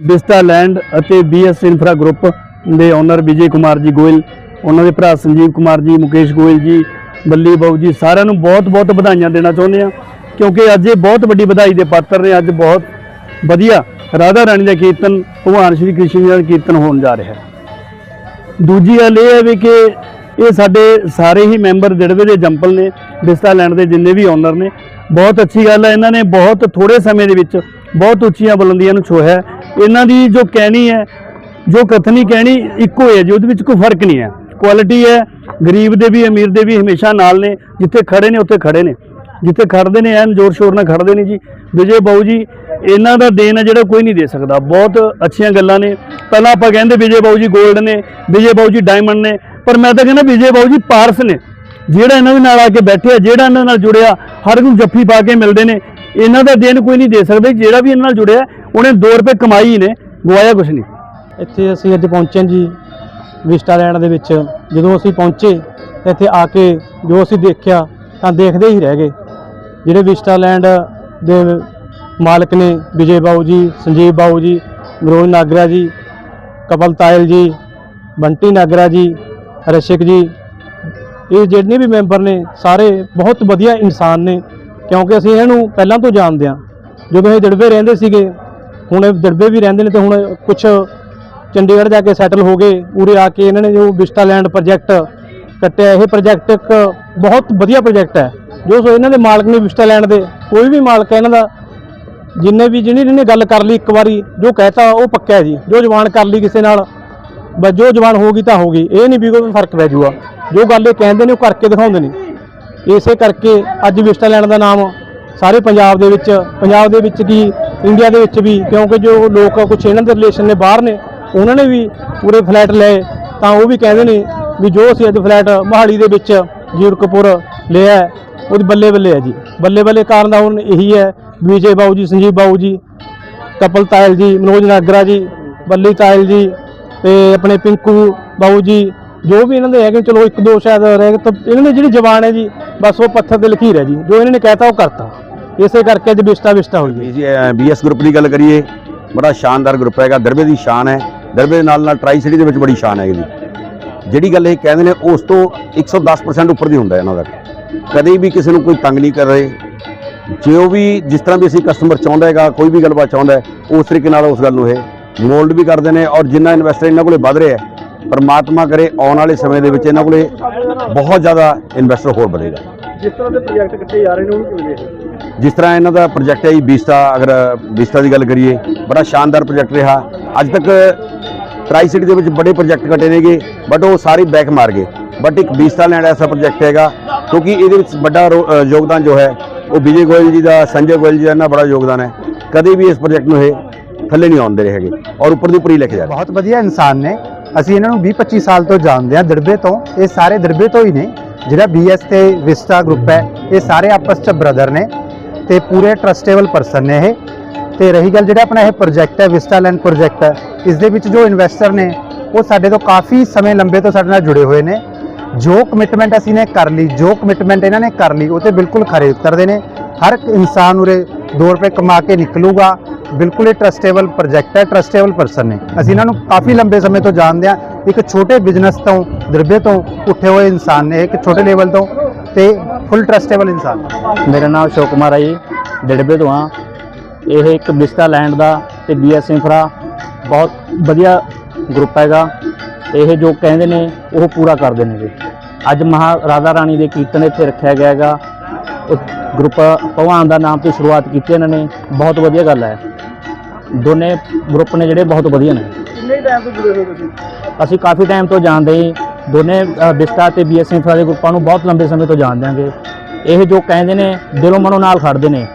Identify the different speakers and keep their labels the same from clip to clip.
Speaker 1: Vista land ਅਤੇ BS infra group ਦੇ owner Vijay Kumar ji Goyal, ਉਹਨਾਂ ਦੇ ਭਰਾ ਸੰਜੀਵ ਕੁਮਾਰ ਜੀ, ਮੁਕੇਸ਼ ਗੋਇਲ ਜੀ, ਬੱਲੀ ਬਾਬੂ ਜੀ, ਸਾਰਿਆਂ ਨੂੰ ਬਹੁਤ-ਬਹੁਤ ਵਧਾਈਆਂ ਦੇਣਾ ਚਾਹੁੰਦੇ ਆ ਕਿਉਂਕਿ ਅੱਜ ਇਹ ਬਹੁਤ ਵੱਡੀ ਵਧਾਈ ਦੇ ਪਾਤਰ ਨੇ, ਅੱਜ ਬਹੁਤ ਵਧੀਆ ਰਾਧਾ ਰਾਣੀ ਦਾ ਕੀਰਤਨ, ਭਗਵਾਨ ਸ਼੍ਰੀ ਕ੍ਰਿਸ਼ਨ ਜੀ ਦਾ ਕੀਰਤਨ ਹੋਣ ਜਾ ਰਿਹਾ ਹੈ। ਦੂਜੀ ਗੱਲ ਇਹ ਹੈ ਵੀ ਕਿ ਇਹ ਸਾਡੇ ਸਾਰੇ ਹੀ ਮੈਂਬਰ ਦਿੜਵੇ ਦੇ ਜੰਪਲ ਨੇ ਵਿਸਟਾ ਲੈਂਡ ਦੇ ਜਿੰਨੇ ਵੀ ਓਨਰ ਨੇ, ਬਹੁਤ ਅੱਛੀ ਗੱਲ ਹੈ, ਇਹਨਾਂ ਨੇ ਬਹੁਤ ਥੋੜੇ ਸਮੇਂ ਦੇ ਵਿੱਚ ਬਹੁਤ ਉੱਚੀਆਂ ਬੁਲੰਦੀਆਂ ਨੂੰ ਛੋਹਿਆ ਇਹਨਾਂ ਦੀ ਜੋ ਕਹਿਣੀ ਹੈ, ਜੋ ਕਥਨੀ ਕਹਿਣੀ ਇੱਕੋ ਹੈ ਜੀ, ਉਹਦੇ ਵਿੱਚ ਕੋਈ ਫ਼ਰਕ ਨਹੀਂ ਹੈ। ਕੁਆਲਿਟੀ ਹੈ, ਗਰੀਬ ਦੇ ਵੀ, ਅਮੀਰ ਦੇ ਵੀ ਹਮੇਸ਼ਾ ਨਾਲ ਨੇ, ਜਿੱਥੇ ਖੜੇ ਨੇ, ਉੱਥੇ ਖੜੇ ਨੇ। ਜਿੱਥੇ ਖੜਦੇ ਨੇ, ਐਨ ਜ਼ੋਰ ਸ਼ੋਰ ਨਾਲ ਖੜਦੇ ਨੇ ਜੀ। ਵਿਜੇ ਬਾਊ ਜੀ, ਇਹਨਾਂ ਦਾ ਦੇਣ ਹੈ ਜਿਹੜਾ ਕੋਈ ਨਹੀਂ ਦੇ ਸਕਦਾ। ਬਹੁਤ ਅੱਛੀਆਂ ਗੱਲਾਂ ਨੇ। ਪਹਿਲਾਂ ਆਪਾਂ ਕਹਿੰਦੇ ਵਿਜੇ ਬਾਊ ਜੀ 골ਡ ਨੇ, ਵਿਜੇ ਬਾਊ ਜੀ ਡਾਇਮੰਡ ਨੇ। ਪਰ ਮੈਂ ਤਾਂ ਕਹਿੰਦਾ ਵਿਜੇ ਬਾਊ ਜੀ ਪਾਰਸ ਨੇ। ਜਿਹੜਾ ਇਹਨਾਂ ਦੇ ਨਾਲ ਆ ਕੇ ਬੈਠਿਆ ਜਿਹੜਾ ਇਹਨਾਂ ਨਾਲ ਜੁੜਿਆ, ਹਰ ਨੂੰ ਜੱਫੀ ਪਾ ਕੇ ਮਿਲਦੇ ਨੇ। ਇਹਨਾਂ ਦਾ ਦੇਣ ਕੋਈ ਨਹੀਂ ਦੇ ਸਕਦਾ। ਜਿਹੜਾ ਵੀ ਇਹਨਾਂ ਨਾਲ ਜੁੜਿਆ ਉਹਨੇ 2 ਰੁਪਏ ਕਮਾਈ ਹੀ ਨੇ, ਗਵਾਇਆ ਕੁਛ ਨਹੀਂ।
Speaker 2: ਇੱਥੇ ਅਸੀਂ ਅੱਜ ਪਹੁੰਚੇ ਜੀ, ਵਿਸਟਾ ਲੈਂਡ ਦੇ ਵਿੱਚ। ਜਦੋਂ ਅਸੀਂ ਪਹੁੰਚੇ, ਇੱਥੇ ਆ ਕੇ ਜੋ ਅਸੀਂ ਦੇਖਿਆ, ਤਾਂ ਦੇਖਦੇ ਹੀ ਰਹਿ ਗਏ। ਜਿਹੜੇ ਵਿਸਟਾ ਲੈਂਡ ਦੇ ਮਾਲਕ ਨੇ, ਵਿਜੇ ਬਾਊ ਜੀ, ਸੰਜੀਵ ਬਾਊ ਜੀ ਮਨੋਜ ਨਾਗਰਾ ਜੀ, ਕਪਲ ਤਾਇਲ ਜੀ, ਬੰਟੀ ਨਾਗਰਾ ਜੀ ਰਸ਼ਿਕ ਜੀ, ਇਹ ਜਿੰਨੇ ਵੀ ਮੈਂਬਰ ਨੇ, ਸਾਰੇ ਬਹੁਤ ਵਧੀਆ ਇਨਸਾਨ ਨੇ। ਕਿਉਂਕਿ ਅਸੀਂ ਇਹਨਾਂ ਨੂੰ ਪਹਿਲਾਂ ਤੋਂ ਜਾਣਦੇ ਹਾਂ। ਜਦੋਂ ਇਹ ਦਿੜਵੇ ਰਹਿੰਦੇ ਸੀਗੇ ਹੁਣ ਇਹ ਦਿੜਵੇ ਵੀ ਰਹਿੰਦੇ ਨੇ ਤੇ ਹੁਣ ਕੁਝ ਚੰਡੀਗੜ੍ਹ ਜਾ ਕੇ ਸੈਟਲ ਹੋ ਗਏ, ਉਰੇ ਆ ਕੇ ਇਹਨਾਂ ਨੇ ਜੋ ਵਿਸਟਾ ਲੈਂਡ ਪ੍ਰੋਜੈਕਟ ਕੱਟਿਆ, ਇਹ ਪ੍ਰੋਜੈਕਟ ਇੱਕ ਬਹੁਤ ਵਧੀਆ ਪ੍ਰੋਜੈਕਟ ਹੈ। ਜੋ ਸੋ ਇਹਨਾਂ ਦੇ ਮਾਲਕ ਨੇ ਵਿਸਟਾ ਲੈਂਡ ਦੇ, ਕੋਈ ਵੀ ਮਾਲਕ ਹੈ ਇਹਨਾਂ ਦਾ, ਜਿੰਨੇ ਵੀ ਜਿਹਨੇ ਜਿਹਨੇ ਗੱਲ ਕਰ ਲਈ ਇੱਕ ਵਾਰੀ, ਜੋ ਕਹਿਤਾ ਉਹ ਪੱਕਾ ਹੈ ਜੀ। ਜੋ ਜ਼ਬਾਨ ਕਰ ਲਈ ਕਿਸੇ ਨਾਲ, ਬਸ ਜੋ ਜ਼ਬਾਨ ਗਈ ਤਾਂ ਹੋ ਗਈ। ਇਹ ਨਹੀਂ ਵੀ ਕੋਈ ਫ਼ਰਕ ਪੈ ਜੂਗਾ। ਜੋ ਗੱਲ ਇਹ ਕਹਿੰਦੇ ਨੇ ਉਹ ਕਰਕੇ ਦਿਖਾਉਂਦੇ ਨੇ। ਇਸੇ ਕਰਕੇ ਅੱਜ ਵਿਸਟਾ ਲੈਂਡ ਦਾ ਨਾਮ ਸਾਰੇ ਪੰਜਾਬ ਦੇ ਵਿੱਚ, ਪੰਜਾਬ ਦੇ ਵਿੱਚ ਕੀ ਇੰਡੀਆ ਦੇ ਵਿੱਚ ਵੀ, ਕਿਉਂਕਿ ਜੋ ਲੋਕ ਕੁਛ ਇਹਨਾਂ ਦੇ ਰਿਲੇਸ਼ਨ ਨੇ ਬਾਹਰ ਨੇ, ਉਹਨਾਂ ਨੇ ਵੀ ਪੂਰੇ ਫਲੈਟ ਲਏ। ਤਾਂ ਉਹ ਵੀ ਕਹਿੰਦੇ ਨੇ ਵੀ ਜੋ ਅਸੀਂ ਅੱਜ ਫਲੈਟ ਮੋਹਾਲੀ ਦੇ ਵਿੱਚ ਜੀਰਕਪੁਰ ਲਿਆ ਉਹਦੀ ਬੱਲੇ ਬੱਲੇ ਹੈ ਜੀ। ਬੱਲੇ ਬੱਲੇ ਕਾਰਨ ਦਾ ਹੁਣ ਇਹੀ ਹੈ, ਵਿਜੇ ਬਾਊ ਜੀ, ਸੰਜੀਵ ਬਾਊ ਜੀ, ਕਪਲ ਤਾਇਲ ਜੀ, ਮਨੋਜ ਨਾਗਰਾ ਜੀ, ਬੱਲੀ ਤਾਇਲ ਜੀ ਤੇ ਆਪਣੇ ਪਿੰਕੂ ਬਾਊ ਜੀ, ਜੋ ਵੀ ਇਹਨਾਂ ਦੇ ਹੈਗੇ, ਚਲੋ ਇੱਕ ਦੋ ਸ਼ਾਇਦ ਰਹਿ ਗਏ, ਤਾਂ ਇਹਨਾਂ ਦੀ ਜਿਹੜੀ ਜ਼ਬਾਨ ਹੈ ਜੀ, ਬਸ ਉਹ ਪੱਥਰ ਤੇ ਲਖੀਰ ਹੈ ਜੀ। ਜੋ ਇਹਨਾਂ ਨੇ ਕਹਿਤਾ, ਉਹ ਕਰਤਾ। ਇਸੇ ਕਰਕੇ ਅੱਜ ਵਿਸਟਾ ਵਿਸਟਾ ਹੋਈ ਹੈ।
Speaker 3: ਜੀ ਬੀਐਸ ਗਰੁੱਪ ਦੀ ਗੱਲ ਕਰੀਏ, ਬੜਾ ਸ਼ਾਨਦਾਰ ਗਰੁੱਪ ਹੈਗਾ, ਦਰਬੇ ਦੀ ਸ਼ਾਨ ਹੈ। ਦਰਬੇ ਦੇ ਨਾਲ ਨਾਲ ਟਰਾਈ ਸਿਟੀ ਦੇ ਵਿੱਚ ਬੜੀ ਸ਼ਾਨ ਹੈ ਇਹਦੀ ਜਿਹੜੀ ਗੱਲ ਇਹ ਕਹਿੰਦੇ ਨੇ, ਉਸ ਤੋਂ 110% ਉੱਪਰ ਦੀ ਹੁੰਦਾ ਇਹਨਾਂ ਦਾ। ਕਦੇ ਵੀ ਕਿਸੇ ਨੂੰ ਕੋਈ ਤੰਗ ਨਹੀਂ ਕਰ ਰਹੇ। ਜੋ ਵੀ ਜਿਸ ਤਰ੍ਹਾਂ ਵੀ ਅਸੀਂ ਕਸਟਮਰ ਚਾਹੁੰਦਾ ਹੈਗਾ, ਕੋਈ ਵੀ ਗੱਲਬਾਤ ਚਾਹੁੰਦਾ ਉਸ ਤਰੀਕੇ ਨਾਲ ਉਸ ਗੱਲ ਨੂੰ ਇਹ ਮੋਲਡ ਵੀ ਕਰਦੇ ਨੇ ਔਰ ਜਿੰਨਾ ਇਨਵੈਸਟਰ ਇਹਨਾਂ ਕੋਲੇ ਵੱਧ ਰਿਹਾ ਹੈ, ਪਰਮਾਤਮਾ ਕਰੇ, ਆਉਣ ਵਾਲੇ ਸਮੇਂ ਦੇ ਵਿੱਚ ਇਹਨਾਂ ਕੋਲੇ ਬਹੁਤ ਜ਼ਿਆਦਾ ਇਨਵੈਸਟਰ ਹੋਰ ਵਧੇਗਾ।
Speaker 1: ਜਿਸ ਤਰ੍ਹਾਂ ਦੇ ਪ੍ਰੋਜੈਕਟ ਕੱਟੇ ਜਾ ਰਹੇ ਨੇ ਉਹਨੂੰ ਕਿਵੇਂ ਦੇਖਦੇ
Speaker 3: ਜਿਸ ਤਰ੍ਹਾਂ ਇਹਨਾਂ ਦਾ ਪ੍ਰੋਜੈਕਟ ਹੈ ਜੀ ਵਿਸਟਾ ਅਗਰ ਵਿਸਟਾ ਦੀ ਗੱਲ ਕਰੀਏ ਬੜਾ ਸ਼ਾਨਦਾਰ ਪ੍ਰੋਜੈਕਟ ਰਿਹਾ। ਅੱਜ ਤੱਕ ਟਰਾਈ ਸਿਟੀ ਦੇ ਵਿੱਚ ਬੜੇ ਪ੍ਰੋਜੈਕਟ ਕੱਟੇ ਨੇਗੇ ਬਟ ਉਹ ਸਾਰੇ ਬੈਕ ਮਾਰ ਗਏ। ਬਟ ਇੱਕ ਵਿਸਟਾ ਲੈਂਡ ਐਸਾ ਪ੍ਰੋਜੈਕਟ ਹੈਗਾ ਕਿਉਂਕਿ ਇਹਦੇ ਵਿੱਚ ਵੱਡਾ ਯੋਗਦਾਨ ਜੋ ਹੈ ਉਹ ਵਿਜੇ ਗੋਇਲ ਜੀ ਦਾ ਸੰਜੇ ਗੋਇਲ ਜੀ ਦਾ ਇਹਨਾਂ ਬੜਾ ਯੋਗਦਾਨ ਹੈ। ਕਦੇ ਵੀ ਇਸ ਪ੍ਰੋਜੈਕਟ ਨੂੰ ਇਹ ਥੱਲੇ ਨਹੀਂ ਆਉਂਦੇ ਰਹੇਗੇ ਔਰ ਉੱਪਰ ਦੀ ਉੱਪਰ ਹੀ ਲੈ ਕੇ ਜਾ ਰਹੇ।
Speaker 4: ਬਹੁਤ ਵਧੀਆ ਇਨਸਾਨ ਨੇ। ਅਸੀਂ ਇਹਨਾਂ ਨੂੰ 20-25 ਸਾਲ ਤੋਂ ਜਾਣਦੇ ਹਾਂ ਦਰਬੇ ਤੋਂ ਇਹ ਸਾਰੇ ਦਰਬੇ ਤੋਂ ਹੀ ਨੇ। ਜਿਹੜਾ ਬੀਐਸ ਤੇ ਵਿਸਟਾ ਗਰੁੱਪ ਹੈ, ਇਹ ਸਾਰੇ ਆਪਸ ਚ ਬ੍ਰਦਰ ਨੇ ਤੇ ਪੂਰੇ ਟਰਸਟੇਬਲ ਪਰਸਨ ਨੇ ਇਹ। ਤੇ ਰਹੀ ਗੱਲ ਜਿਹੜਾ ਆਪਣਾ ਇਹ ਪ੍ਰੋਜੈਕਟ ਹੈ ਵਿਸਟਾ ਲੈਂਡ ਪ੍ਰੋਜੈਕਟ ਇਸ ਦੇ ਵਿੱਚ ਜੋ ਇਨਵੈਸਟਰ ਨੇ, ਉਹ ਸਾਡੇ ਤੋਂ ਕਾਫੀ ਸਮੇਂ ਲੰਬੇ ਤੋਂ ਸਾਡੇ ਨਾਲ ਜੁੜੇ ਹੋਏ ਨੇ। ਜੋ ਕਮਿਟਮੈਂਟ ਅਸੀਂ ਨੇ ਕਰ ਲਈ, ਜੋ ਕਮਿਟਮੈਂਟ ਇਹਨਾਂ ਨੇ ਕਰ ਲਈ, ਉਹ ਤੇ ਬਿਲਕੁਲ ਖਰੇ ਉਤਰਦੇ ਨੇ। ਹਰ ਇੱਕ ਇਨਸਾਨ ਉਰੇ 2 ਰੁਪਏ ਕਮਾ ਕੇ ਨਿਕਲੂਗਾ। ਬਿਲਕੁਲ ਇਹ ਟਰਸਟੇਬਲ ਪ੍ਰੋਜੈਕਟ ਹੈ ਟਰਸਟੇਬਲ ਪਰਸਨ ਨੇ। ਅਸੀਂ ਇਹਨਾਂ ਨੂੰ ਕਾਫੀ ਲੰਬੇ ਸਮੇਂ ਤੋਂ ਜਾਣਦੇ ਹਾਂ। ਇੱਕ ਛੋਟੇ ਬਿਜ਼ਨਸ ਤੋਂ, ਦਰਬੇ ਤੋਂ ਉੱਠੇ ਹੋਏ ਇਨਸਾਨ ਨੇ, ਇੱਕ ਛੋਟੇ ਲੈਵਲ ਤੋਂ ਤੇ ਫੁੱਲ ਟਰਸਟੇਬਲ ਇਨਸਾਨ।
Speaker 2: ਮੇਰਾ ਨਾਮ ਅਸ਼ੋਕ ਕੁਮਾਰ ਹੈ ਜੀ, ਡਿੜਬੇ ਤੋਂ ਆ। ਇਹ ਇੱਕ ਵਿਸਟਾ ਲੈਂਡ ਦਾ ਤੇ ਬੀਐਸ ਇੰਫਰਾ ਬਹੁਤ ਵਧੀਆ ਗਰੁੱਪ ਹੈਗਾ। ਇਹ ਜੋ ਕਹਿੰਦੇ ਨੇ, ਉਹ ਪੂਰਾ ਕਰਦੇ ਨੇਗੇ ਅੱਜ ਮਹਾ ਰਾਧਾ ਰਾਣੀ ਦੇ ਕੀਰਤਨ ਇੱਥੇ ਰੱਖਿਆ ਗਿਆ ਹੈਗਾ। ਗਰੁੱਪ ਭਗਵਾਨ ਦਾ ਨਾਮ ਤੋਂ ਸ਼ੁਰੂਆਤ ਕੀਤੀ ਇਹਨਾਂ ਨੇ। ਬਹੁਤ ਵਧੀਆ ਗੱਲ ਹੈ। ਦੋਨੇ ਗਰੁੱਪ ਨੇ ਜਿਹੜੇ ਬਹੁਤ ਵਧੀਆ ਨੇ।
Speaker 1: ਕਿੰਨੇ ਟਾਈਮ ਤੋਂ ਜੁੜੇ ਹੋਏ ਤੁਸੀਂ?
Speaker 2: ਅਸੀਂ ਕਾਫੀ ਟਾਈਮ ਤੋਂ ਜਾਣਦੇ ਹੀ ਦੋਨੇ ਅ, ਵਿਸਟਾ ਤੇ ਬੀਐਸ ਇੰਫਰਾ ਦੇ ਗਰੁੱਪਾਂ ਨੂੰ ਬਹੁਤ ਲੰਬੇ ਸਮੇਂ ਤੋਂ ਜਾਣਦੇ ਆਂਗੇ ਇਹ ਜੋ ਕਹਿੰਦੇ ਨੇ ਦਿਲੋਂ ਮਨੋਂ ਨਾਲ ਖੜਦੇ ਨੇ।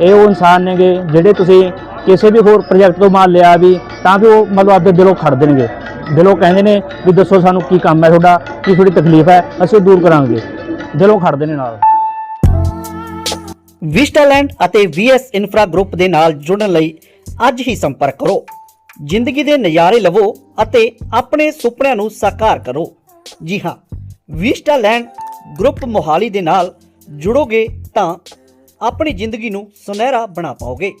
Speaker 2: ਇਹ ਉਹ ਇਨਸਾਨ ਨੇਗੇ ਜਿਹੜੇ ਤੁਸੀਂ ਕਿਸੇ ਵੀ ਹੋਰ ਪ੍ਰੋਜੈਕਟ ਤੋਂ ਮਾਲ ਲਿਆ ਵੀ ਤਾਂ ਵੀ ਉਹ ਮਤਲਬ ਆਪਦੇ ਦਿਲੋਂ ਖੜਦੇ ਨੇਗੇ। ਦਿਲੋਂ ਕਹਿੰਦੇ ਨੇ ਵੀ ਦੱਸੋ ਸਾਨੂੰ ਕੀ ਕੰਮ ਹੈ ਤੁਹਾਡਾ ਕੀ ਤੁਹਾਡੀ ਤਕਲੀਫ ਹੈ ਅਸੀਂ ਉਹ ਦੂਰ ਕਰਾਂਗੇ। ਦਿਲੋਂ ਖੜਦੇ ਨੇ ਨਾਲ।
Speaker 5: ਵਿਸਟਾਲੈਂਡ ਅਤੇ ਵੀਐਸ ਇਨਫਰਾ ਗਰੁੱਪ ਦੇ ਨਾਲ ਜੁੜਨ ਲਈ ਅੱਜ ਹੀ ਸੰਪਰਕ ਕਰੋ। ਜ਼ਿੰਦਗੀ ਦੇ ਨਜ਼ਾਰੇ ਲਵੋ ਅਤੇ ਆਪਣੇ ਸੁਪਨਿਆਂ ਨੂੰ ਸਾਕਾਰ ਕਰੋ। ਜੀ ਹਾਂ ਵਿਸਟਾਲੈਂਡ ਗਰੁੱਪ ਮੋਹਾਲੀ ਦੇ ਨਾਲ ਜੁੜੋਗੇ ਤਾਂ ਆਪਣੀ ਜ਼ਿੰਦਗੀ ਨੂੰ ਸੁਨਹਿਰਾ ਬਣਾ ਪਾਓਗੇ।